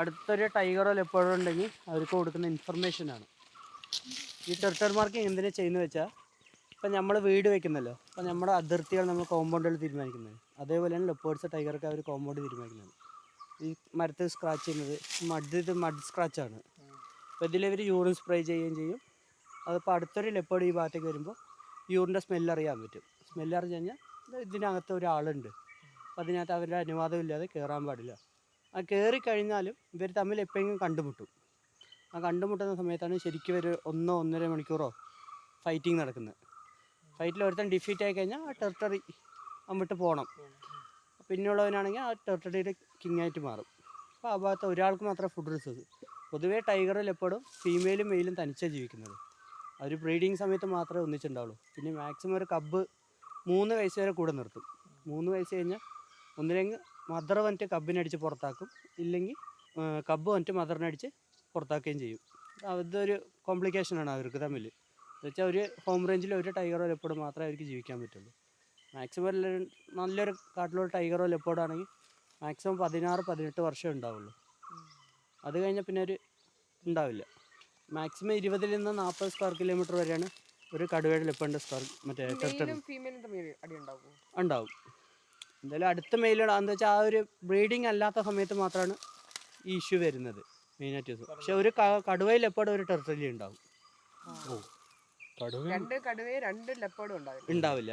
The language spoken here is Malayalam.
അടുത്തൊരു ടൈഗറോ ലെപ്പേർഡോ ഉണ്ടെങ്കിൽ അവർക്ക് കൊടുക്കുന്ന ഇൻഫർമേഷൻ ആണ്. ഈ ടെർട്ടർ മാർക്കിങ് എന്തിനാ ചെയ്യുന്നത് വെച്ചാൽ ഇപ്പം നമ്മൾ വീട് വെക്കുന്നല്ലോ അപ്പം നമ്മുടെ അതിർത്തികൾ നമ്മൾ കോമ്പൗണ്ടുകൾ തീരുമാനിക്കുന്നത്. അതേപോലെയാണ് ലെപ്പേർഡ്സ് ടൈഗറൊക്കെ അവർ കോമ്പൗണ്ട് തീരുമാനിക്കുന്നത്. ഈ മരത്തിൽ സ്ക്രാച്ച് ചെയ്യുന്നത് മഡ് ഇത് മഡ് സ്ക്രാച്ചാണ് അപ്പോൾ ഇതിലിവർ യൂറിൻ സ്പ്രേ ചെയ്യുകയും ചെയ്യും. അതിപ്പോൾ അടുത്തൊരു ലെപ്പേർഡ് ഈ ഭാഗത്തേക്ക് വരുമ്പോൾ യൂറിന്റെ സ്മെല്ല് അറിയാൻ പറ്റും. സ്മെല്ല് അറിഞ്ഞു കഴിഞ്ഞാൽ ഇത് ഇതിനകത്ത് ഒരാളുണ്ട്. അപ്പോൾ അതിനകത്ത് അവരുടെ അനുവാദം ഇല്ലാതെ കയറാൻ പാടില്ല. ആ കയറി കഴിഞ്ഞാലും ഇവർ തമ്മിൽ എപ്പോഴെങ്കിലും കണ്ടുമുട്ടും. ആ കണ്ടുമുട്ടുന്ന സമയത്താണ് ശരിക്കും ഒരു ഒന്നോ ഒന്നര മണിക്കൂറോ ഫൈറ്റിംഗ് നടക്കുന്നത്. ഫൈറ്റിൽ ഒരുത്തൻ ഡിഫീറ്റ് ആയി കഴിഞ്ഞാൽ ആ ടെറിട്ടറി അമ്മിട്ട് പോകണം പിന്നെയുള്ളവനാണെങ്കിൽ ആ ടെറിട്ടറിയുടെ കിങ് ആയിട്ട് മാറും. അപ്പോൾ ആ ഭാഗത്ത് ഒരാൾക്ക് മാത്രമേ ഫുഡ് റിസോഴ്സ് പൊതുവേ ടൈഗറിൽ എപ്പോഴും ഫീമെയിലും മെയിലും തനിച്ചാണ് ജീവിക്കുന്നത്. അവർ ബ്രീഡിങ് സമയത്ത് മാത്രമേ ഒന്നിച്ചുണ്ടാവുള്ളൂ. പിന്നെ മാക്സിമം ഒരു കബ്ബ് മൂന്ന് വയസ്സ് വരെ കൂടെ നിർത്തും. മൂന്ന് വയസ്സ് കഴിഞ്ഞാൽ ഒന്നില്ലെങ്കിൽ മദർ വന്നിട്ട് കബിനടിച്ച് പുറത്താക്കും. ഇല്ലെങ്കിൽ കബ്ബ് വന്നിട്ട് മദറിനടിച്ച് പുറത്താക്കുകയും ചെയ്യും. അതൊരു കോംപ്ലിക്കേഷൻ ആണ് അവർക്ക് തമ്മിൽ എന്നുവെച്ചാൽ ഒരു ഹോം റേഞ്ചിൽ ഒരു ടൈഗറോ ലെപ്പോർഡ് മാത്രമേ അവർക്ക് ജീവിക്കാൻ പറ്റുള്ളൂ. മാക്സിമം നല്ലൊരു കാട്ടിലുള്ള ടൈഗറോ ലെപ്പോർഡ് ആണെങ്കിൽ മാക്സിമം പതിനാറ് പതിനെട്ട് വർഷം ഉണ്ടാവുള്ളൂ. അത് കഴിഞ്ഞാൽ പിന്നെ ഒരു ഉണ്ടാവില്ല. മാക്സിമം ഇരുപതിൽ നിന്ന് നാൽപ്പത് സ്ക്വയർ കിലോമീറ്റർ വരെയാണ് ഒരു കടുവയുടെ ലെപ്പേർഡിന്റെ സ്ക്വയർ മറ്റേ ടെറിട്ടറി ഉണ്ടാവും. എന്തായാലും അടുത്ത മെയിലാണ് എന്താ വെച്ചാൽ ആ ഒരു ബ്രീഡിങ് അല്ലാത്ത സമയത്ത് മാത്രമാണ് ഈ ഇഷ്യൂ വരുന്നത്. മെയിനായിട്ട് പക്ഷെ ഒരു കടുവയിൽ എപ്പോഴും ഒരു ടെറിട്ടറി ഉണ്ടാവും. കടുവ രണ്ട് കടുവയും രണ്ട് ലെപ്പേഡും ഉണ്ടാവില്ല? ഉണ്ടാവില്ല.